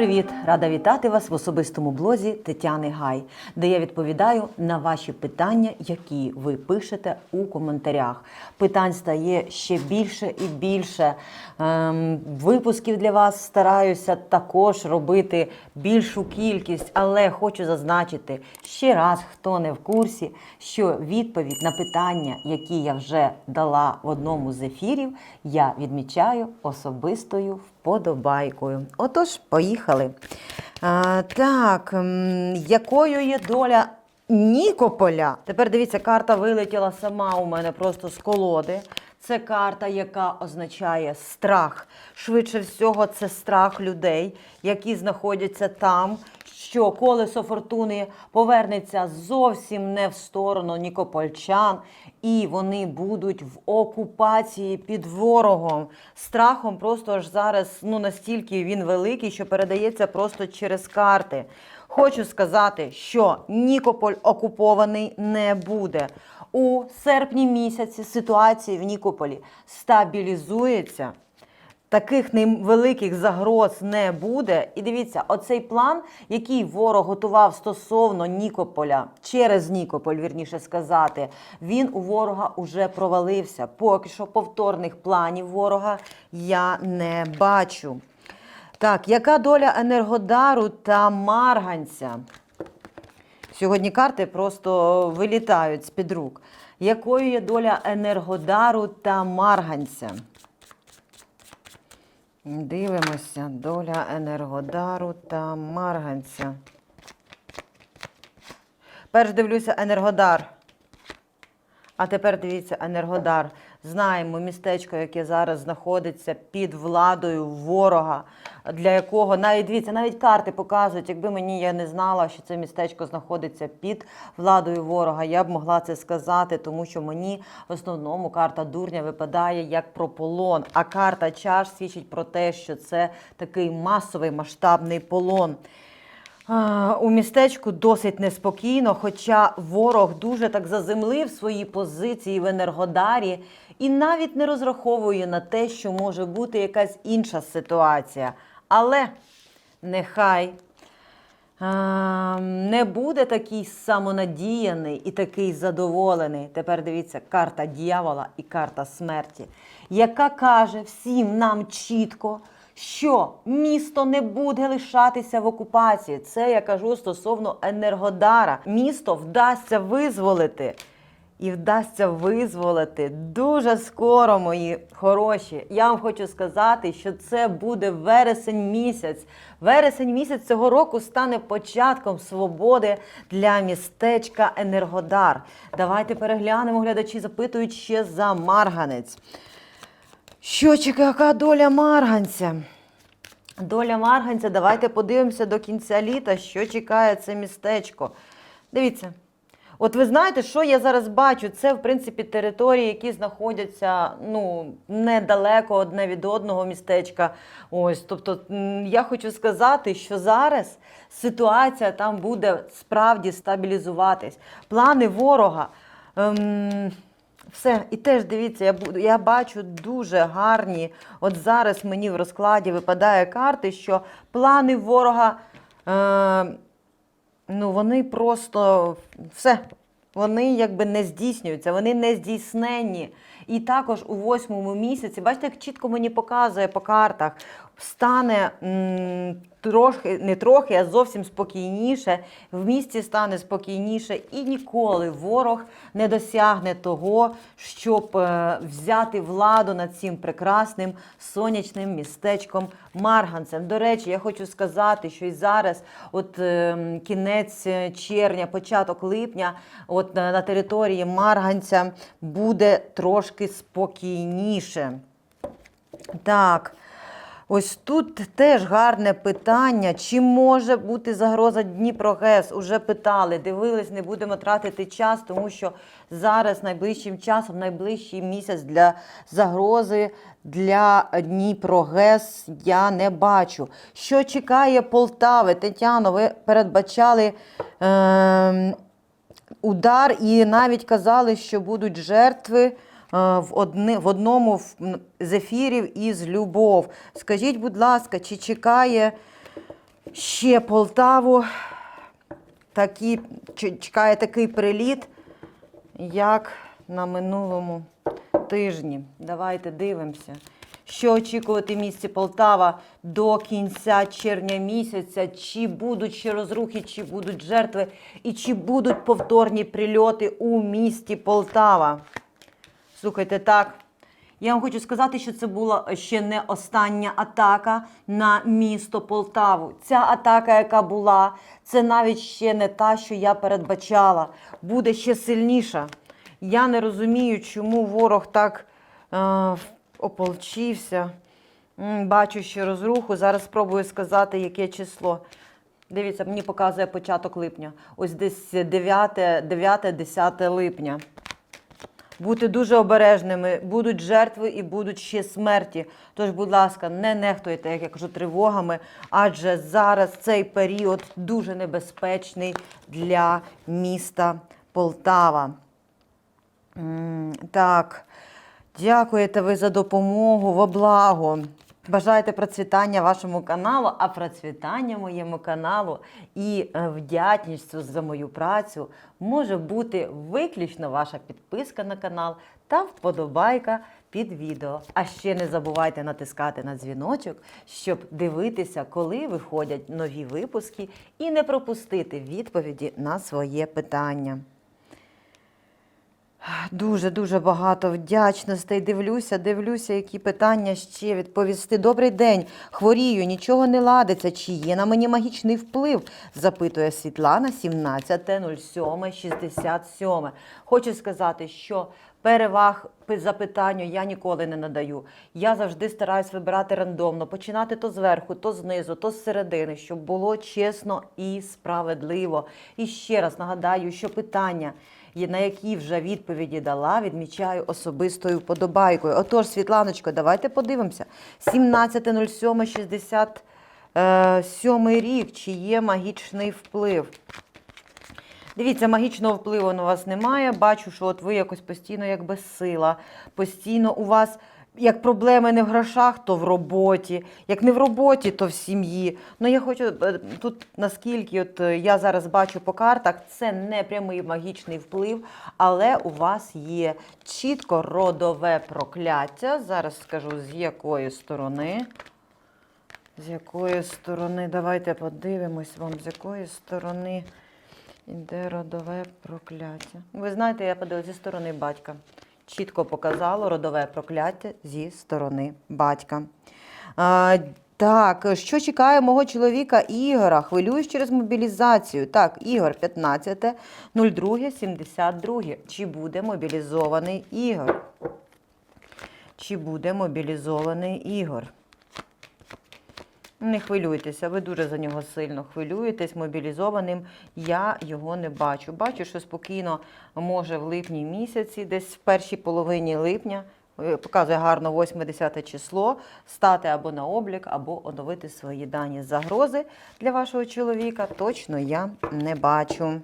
привіт! Рада вітати вас в особистому блозі Тетяни Гай, де я відповідаю на ваші питання, які ви пишете у коментарях. Питань стає ще більше і більше. Ем, випусків для вас стараюся також робити більшу кількість, але хочу зазначити ще раз, хто не в курсі, що відповідь на питання, які я вже дала в одному з ефірів, я відмічаю особистою вподобайкою. Отож, поїхали. А, так, якою є доля Нікополя? Тепер дивіться, карта вилетіла сама у мене просто з колоди. Це карта, яка означає страх. Швидше всього, це страх людей, які знаходяться там, що колесо фортуни повернеться зовсім не в сторону нікопольчан, і вони будуть в окупації під ворогом. Страхом просто аж зараз ну настільки він великий, що передається просто через карти. Хочу сказати, що Нікополь окупований не буде. У серпні місяці ситуація в Нікополі стабілізується. Таких невеликих загроз не буде. І дивіться, оцей план, який ворог готував стосовно Нікополя, через Нікополь, вірніше сказати, він у ворога уже провалився. Поки що повторних планів ворога я не бачу. Так, яка доля Енергодару та Марганця? Сьогодні карти просто вилітають з-під рук. Якою є доля Енергодару та Марганця? Дивимося, доля Енергодару та Марганця. Перш дивлюся Енергодар. А тепер дивіться, Енергодар. Знаємо містечко, яке зараз знаходиться під владою ворога, для якого навіть дивіться, навіть карти показують, якби мені я не знала, що це містечко знаходиться під владою ворога, я б могла це сказати, тому що мені в основному карта дурня випадає як про полон, а карта чаш свідчить про те, що це такий масовий масштабний полон. У містечку досить неспокійно, хоча ворог дуже так заземлив свої позиції в Енергодарі і навіть не розраховує на те, що може бути якась інша ситуація. Але нехай а, не буде такий самонадіяний і такий задоволений. Тепер дивіться, карта дьявола і карта смерті, яка каже всім нам чітко, що місто не буде лишатися в окупації. Це я кажу стосовно Енергодара. Місто вдасться визволити. І вдасться визволити дуже скоро, мої хороші. Я вам хочу сказати, що це буде вересень місяць. Вересень місяць цього року стане початком свободи для містечка Енергодар. Давайте переглянемо. Глядачі запитують ще за Марганець. Що чекає, яка доля Марганця? Доля Марганця, давайте подивимося до кінця літа, що чекає це містечко. Дивіться. От ви знаєте, що я зараз бачу? Це, в принципі, території, які знаходяться ну, недалеко одне від одного містечка. Ось, тобто, я хочу сказати, що зараз ситуація там буде справді стабілізуватись. Плани ворога. Ем, все, і теж дивіться, я буду, я бачу дуже гарні. От зараз мені в розкладі випадає карти, що плани ворога. Е, Ну, вони просто все. Вони якби не здійснюються, вони не здійсненні. І також у восьмому місяці, бачите, як чітко мені показує по картах, стане трохи, не трохи, а зовсім спокійніше. В місті стане спокійніше, і ніколи ворог не досягне того, щоб е, взяти владу над цим прекрасним сонячним містечком Марганцем. До речі, я хочу сказати, що і зараз, от е, кінець червня, початок липня, от на території Марганця буде трошки спокійніше. Так. Ось тут теж гарне питання. Чи може бути загроза Дніпрогес? Уже питали, дивились, не будемо тратити час, тому що зараз найближчим часом, найближчий місяць для загрози для Дніпрогес я не бачу. Що чекає Полтави? Тетяно, ви передбачали. Е удар, і навіть казали, що будуть жертви в, одни, в одному в- м, з ефірів із Любов. Скажіть, будь ласка, чи чекає ще Полтаву. Такі, ч- чекає такий приліт, як на минулому тижні. Давайте дивимося. Що очікувати в місті Полтава до кінця червня місяця? Чи будуть ще розрухи, чи будуть жертви, і чи будуть повторні прильоти у місті Полтава? Слухайте, так. Я вам хочу сказати, що це була ще не остання атака на місто Полтаву. Ця атака, яка була, це навіть ще не та, що я передбачала. Буде ще сильніша. Я не розумію, чому ворог так е, ополчився. Бачу ще розруху. Зараз спробую сказати, яке число. Дивіться, мені показує початок липня. Ось десь 9-10 липня. Бути дуже обережними, будуть жертви і будуть ще смерті. Тож, будь ласка, не нехтуйте, як я кажу, тривогами, адже зараз цей період дуже небезпечний для міста Полтава. Так, дякуєте ви за допомогу во благо. Бажаєте процвітання вашому каналу, а процвітання моєму каналу і е, вдячність за мою працю може бути виключно ваша підписка на канал та вподобайка під відео. А ще не забувайте натискати на дзвіночок, щоб дивитися, коли виходять нові випуски, і не пропустити відповіді на своє питання. Дуже дуже багато вдячностей. Дивлюся, дивлюся, які питання ще відповісти. Добрий день. Хворію, нічого не ладиться. Чи є на мені магічний вплив? запитує Світлана 17.07.67. Хочу сказати, що переваг пи- запитанню я ніколи не надаю. Я завжди стараюсь вибирати рандомно, починати то зверху, то знизу, то з середини, щоб було чесно і справедливо. І ще раз нагадаю, що питання на які вже відповіді дала, відмічаю особистою вподобайкою. Отож, Світланочко, давайте подивимося. 17.07.67 рік. Чи є магічний вплив? Дивіться, магічного впливу на вас немає. Бачу, що от ви якось постійно як безсила. Постійно у вас як проблеми не в грошах, то в роботі. Як не в роботі, то в сім'ї. Ну я хочу е, тут, наскільки от е, я зараз бачу по картах, це не прямий магічний вплив, але у вас є чітко родове прокляття. Зараз скажу з якої сторони. З якої сторони, давайте подивимось вам, з якої сторони іде родове прокляття. Ви знаєте, я подивилася зі сторони батька. Чітко показало родове прокляття зі сторони батька. А, так, що чекає мого чоловіка Ігора? Хвилююсь через мобілізацію. Так, Ігор 15, 02, 72. Чи буде мобілізований Ігор? Чи буде мобілізований Ігор? Не хвилюйтеся, ви дуже за нього сильно хвилюєтесь, мобілізованим. Я його не бачу. Бачу, що спокійно може в липні місяці, десь в першій половині липня, е, показує гарно 8-10 число, стати або на облік, або оновити свої дані загрози для вашого чоловіка. Точно я не бачу.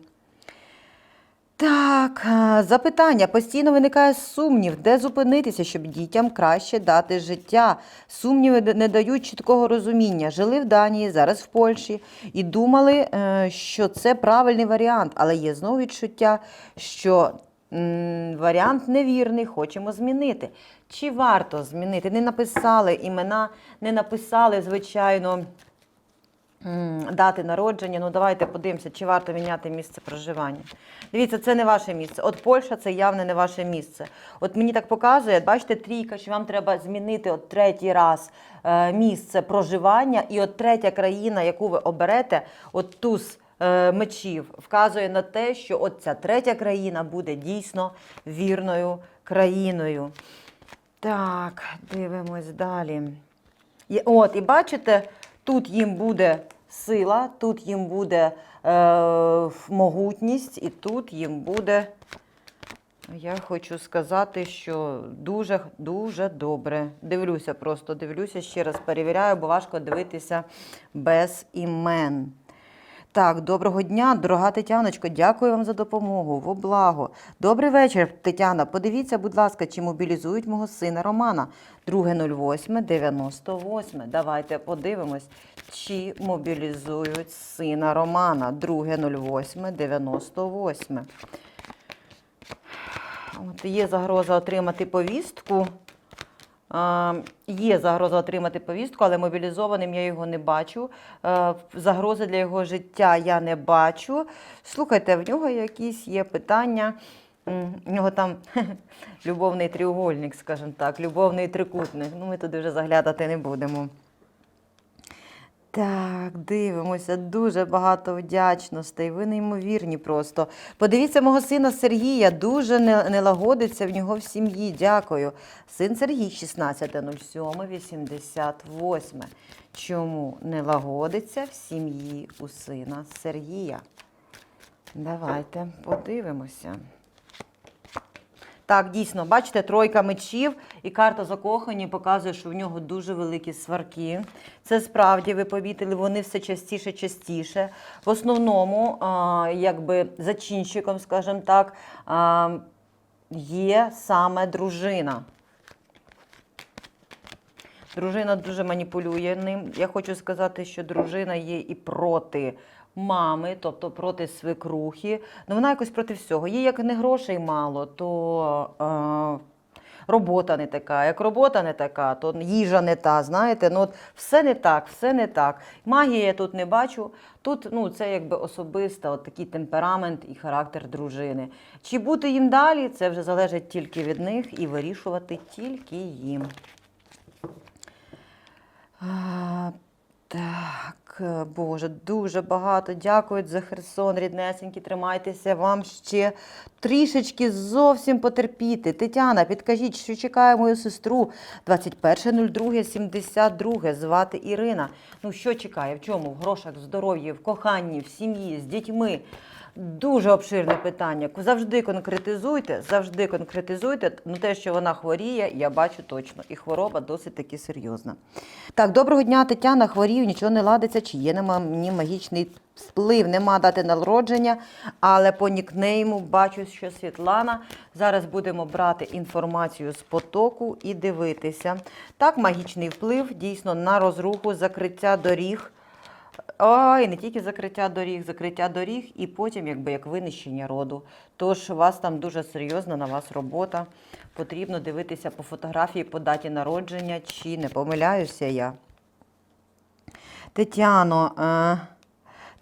Так, запитання. Постійно виникає сумнів, де зупинитися, щоб дітям краще дати життя. Сумніви не дають чіткого розуміння. Жили в Данії, зараз в Польщі і думали, е, що це правильний варіант, але є знову відчуття, що варіант невірний, хочемо змінити. Чи варто змінити? Не написали імена, не написали, звичайно. Дати народження, ну давайте подивимося, чи варто міняти місце проживання. Дивіться, це не ваше місце. От Польща це явно не ваше місце. От мені так показує, бачите, трійка, що вам треба змінити от третій раз е, місце проживання, і от третя країна, яку ви оберете, от туз е, мечів, вказує на те, що от ця третя країна буде дійсно вірною країною. Так, дивимось далі. От, і бачите, тут їм буде сила, тут їм буде е, могутність, і тут їм буде. Я хочу сказати, що дуже дуже добре. Дивлюся, просто дивлюся, ще раз перевіряю, бо важко дивитися без імен. Так, доброго дня, дорога Тетяночко, дякую вам за допомогу. Во благо. Добрий вечір, Тетяна. Подивіться, будь ласка, чи мобілізують мого сина Романа. 2.08.98. Давайте подивимось, чи мобілізують сина Романа. 2.08.98. От є загроза отримати повістку. Є загроза отримати повістку, але мобілізованим я його не бачу. Е, Загрози для його життя я не бачу. Слухайте, в нього якісь є питання. У нього там любовний тріугольник, скажімо так, любовний трикутник. Ну, ми туди вже заглядати не будемо. Так, дивимося, дуже багато вдячностей. Ви неймовірні просто. Подивіться мого сина Сергія, дуже не, лагодиться в нього в сім'ї. Дякую. Син Сергій 16.07.88. Чому не лагодиться в сім'ї у сина Сергія? Давайте подивимося. Так, дійсно, бачите, тройка мечів і карта закохані показує, що в нього дуже великі сварки. Це справді, ви помітили, вони все частіше, частіше. В основному, а, якби зачинщиком, скажімо так, а, є саме дружина. Дружина дуже маніпулює ним. Я хочу сказати, що дружина є і проти мами, тобто проти свекрухи. Ну вона якось проти всього. Їй як не грошей мало, то е, робота не така. Як робота не така, то їжа не та. Знаєте, ну от все не так, все не так. Магії я тут не бачу. Тут ну, це якби особиста, от такий темперамент і характер дружини. Чи бути їм далі, це вже залежить тільки від них і вирішувати тільки їм. Так, е, Боже, дуже багато дякують за Херсон, ріднесенькі, тримайтеся. Вам ще трішечки зовсім потерпіти. Тетяна, підкажіть, що чекає мою сестру 21.02.72, звати Ірина. Ну, що чекає? В чому? В грошах, в здоров'ї, в коханні, в сім'ї, з дітьми. Дуже обширне питання. Завжди конкретизуйте, завжди конкретизуйте. Ну, те, що вона хворіє, я бачу точно. І хвороба досить таки серйозна. Так, доброго дня, Тетяна. Хворію, нічого не ладиться, чи є на мені магічний вплив. Нема дати народження, але по нікнейму бачу, що Світлана. Зараз будемо брати інформацію з потоку і дивитися. Так, магічний вплив дійсно на розруху, закриття доріг. Ой, не тільки закриття доріг, закриття доріг і потім якби як винищення роду. Тож у вас там дуже серйозна на вас робота. Потрібно дивитися по фотографії, по даті народження, чи не помиляюся я. Тетяно, е,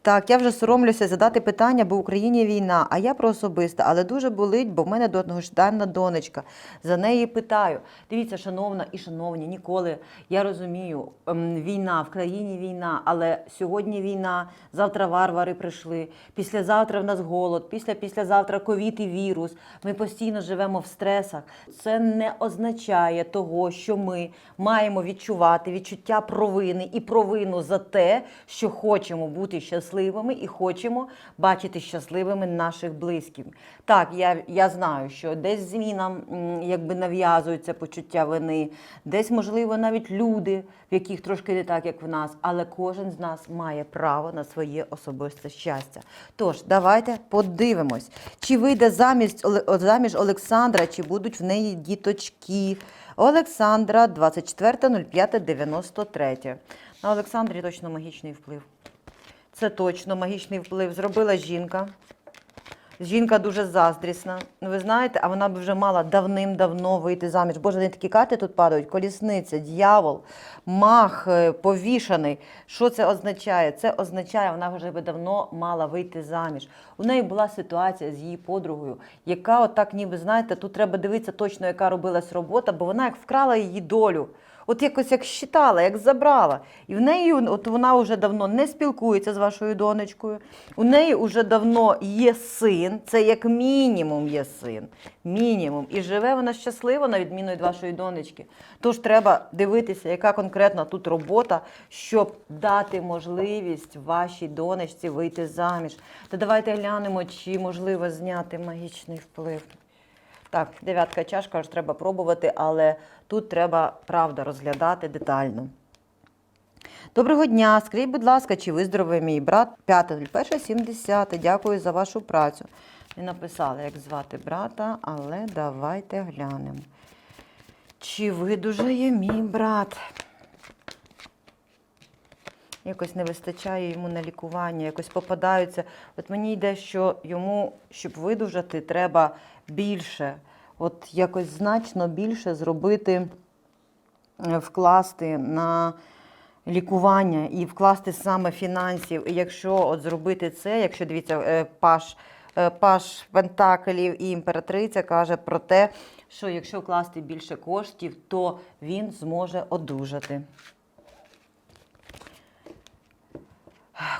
так, я вже соромлюся задати питання, бо в Україні війна, а я про особисте, але дуже болить, бо в мене довгождана донечка. За неї питаю. Дивіться, шановна і шановні, ніколи я розумію, ем, війна в країні війна, але сьогодні війна, завтра варвари прийшли, післязавтра в нас голод, після післязавтра ковід і вірус. Ми постійно живемо в стресах. Це не означає того, що ми маємо відчувати відчуття провини і провину за те, що хочемо бути щасливими і хочемо бачити щасливими наших близьких. Так, я, я знаю, що десь змінам якби нав'язується почуття вини, десь, можливо, навіть люди, в яких трошки не так, як в нас, але кожен з нас має право на своє особисте щастя. Тож, давайте подивимось, чи вийде замість заміж Олександра, чи будуть в неї діточки. Олександра 24.05.93. На Олександрі точно магічний вплив. Це точно магічний вплив. Зробила жінка. Жінка дуже заздрісна. Ну, ви знаєте, а вона б вже мала давним-давно вийти заміж. Боже, вони такі карти тут падають: колісниця, дьявол, мах е, повішаний. Що це означає? Це означає, вона вже би давно мала вийти заміж. У неї була ситуація з її подругою, яка, отак, ніби знаєте, тут треба дивитися точно, яка робилась робота, бо вона як вкрала її долю. От якось як щитала, як забрала. І в неї от вона вже давно не спілкується з вашою донечкою. У неї вже давно є син, це як мінімум є син. Мінімум. І живе вона щасливо, на відміну від вашої донечки. Тож треба дивитися, яка конкретна тут робота, щоб дати можливість вашій донечці вийти заміж. Та давайте глянемо, чи можливо зняти магічний вплив. Так, дев'ятка чашка ж треба пробувати, але тут треба правда розглядати детально. Доброго дня. Скажіть, будь ласка, чи виздоровий мій брат 5.01.70. Дякую за вашу працю. Не написали, як звати брата, але давайте глянемо. Чи видужає мій брат? Якось не вистачає йому на лікування, якось попадаються. От мені йде, що йому, щоб видужати, треба більше, от якось значно більше зробити, е, вкласти на лікування і вкласти саме фінансів. І якщо от зробити це, якщо дивіться, е, паш, е, паш Пентаклів і імператриця каже про те, що якщо вкласти більше коштів, то він зможе одужати.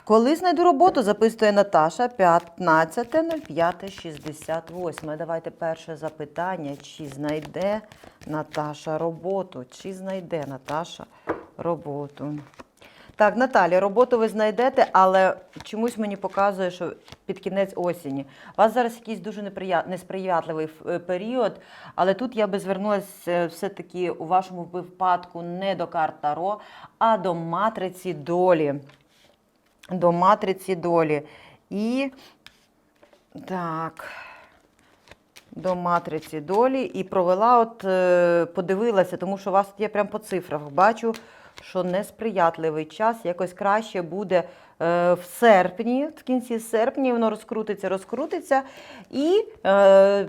Коли знайду роботу, записує Наташа 15.05.68. Давайте перше запитання. Чи знайде Наташа роботу? Чи знайде Наташа роботу? Так, Наталі, роботу ви знайдете, але чомусь мені показує, що під кінець осені. У вас зараз якийсь дуже неприя... несприятливий е, період, але тут я би звернулася все-таки у вашому випадку не до карт Таро, а до матриці долі до матриці долі. І так, до матриці долі. І провела, от, е, подивилася, тому що у вас я прям по цифрах бачу, що несприятливий час. Якось краще буде е, в серпні, в кінці серпня воно розкрутиться, розкрутиться. І е,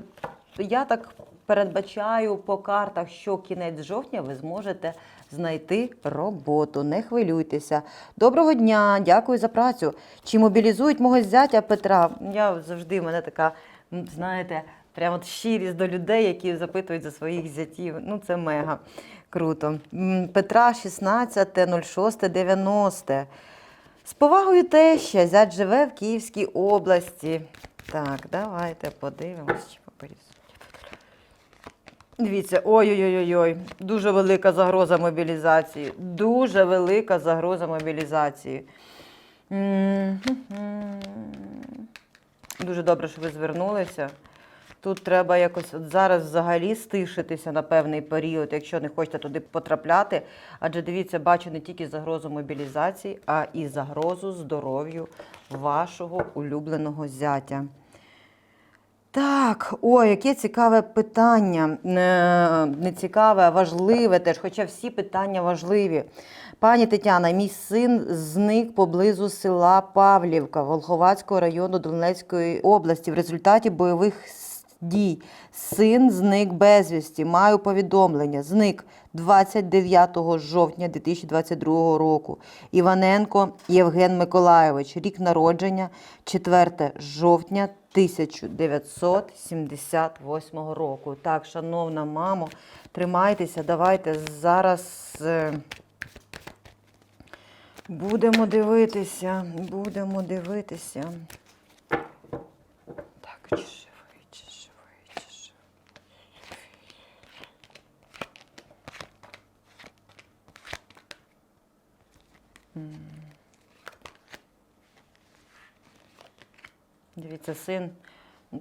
я так передбачаю по картах, що кінець жовтня ви зможете знайти роботу. Не хвилюйтеся. Доброго дня, дякую за працю. Чи мобілізують мого зятя Петра? Я завжди в мене така, знаєте, прямо щирість до людей, які запитують за своїх зятів. Ну, це мега круто. Петра 16.06.90. З повагою теща, зять живе в Київській області. Так, давайте подивимось, чи поперізу. Дивіться, ой-ой-ой, дуже велика загроза мобілізації. Дуже велика загроза мобілізації. Дуже добре, що ви звернулися. Тут треба якось от зараз взагалі стишитися на певний період, якщо не хочете туди потрапляти. Адже дивіться, бачу не тільки загрозу мобілізації, а і загрозу здоров'ю вашого улюбленого зятя. Так, ой, яке цікаве питання. Не, не цікаве, а важливе теж, хоча всі питання важливі. Пані Тетяна, мій син зник поблизу села Павлівка Волховацького району Донецької області. В результаті бойових дій син зник безвісті. Маю повідомлення. Зник 29 жовтня 2022 року. Іваненко Євген Миколайович. Рік народження 4 жовтня 1978 року. Так, шановна мамо, тримайтеся, давайте зараз. е, Будемо дивитися, будемо дивитися. Так, чи живий, чи живий, чи живий. М. Дивіться, син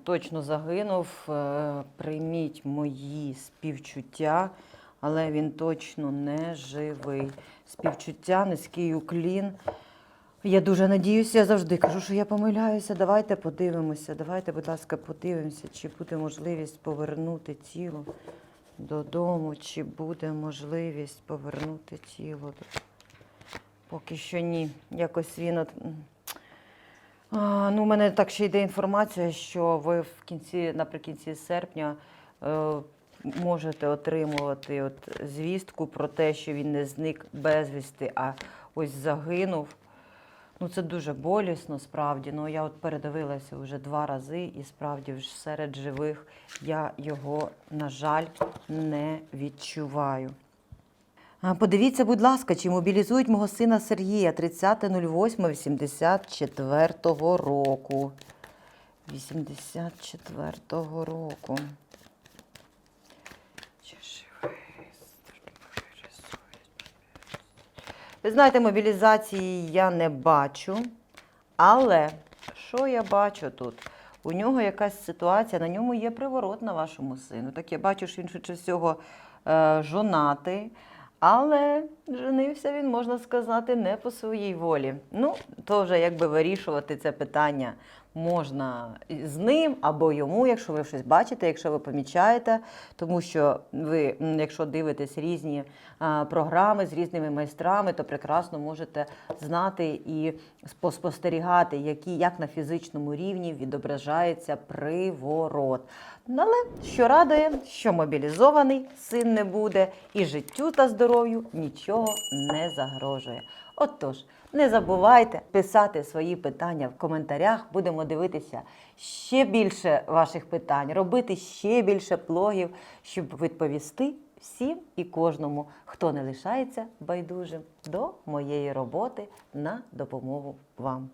точно загинув. Е, Прийміть мої співчуття, але він точно не живий. Співчуття, низький уклін. Я дуже надіюся, я завжди кажу, що я помиляюся. Давайте подивимося. Давайте, будь ласка, подивимося, чи буде можливість повернути тіло додому, чи буде можливість повернути тіло. Поки що ні. Якось він от. Ну, у мене так ще йде інформація, що ви в кінці, наприкінці серпня е, можете отримувати от звістку про те, що він не зник безвісти, а ось загинув. Ну, це дуже болісно, справді. Ну, я от передивилася вже два рази, і справді вже серед живих я його, на жаль, не відчуваю. Подивіться, будь ласка, чи мобілізують мого сина Сергія 30.08.84 року. 84-го року. Ви знаєте, мобілізації я не бачу, але що я бачу тут? У нього якась ситуація, на ньому є приворот на вашому сину. Так я бачу, що він швидше всього е, жонатий, Але женився він, можна сказати, не по своїй волі. Ну, то вже якби вирішувати це питання можна з ним або йому, якщо ви щось бачите, якщо ви помічаєте, тому що ви, якщо дивитесь різні програми з різними майстрами, то прекрасно можете знати і спостерігати, які, як на фізичному рівні відображається приворот. Але що радує, що мобілізований син не буде, і життю та здоров'ю нічого не загрожує. Отож, не забувайте писати свої питання в коментарях. Будемо дивитися ще більше ваших питань, робити ще більше блогів, щоб відповісти всім і кожному, хто не лишається байдужим до моєї роботи на допомогу вам.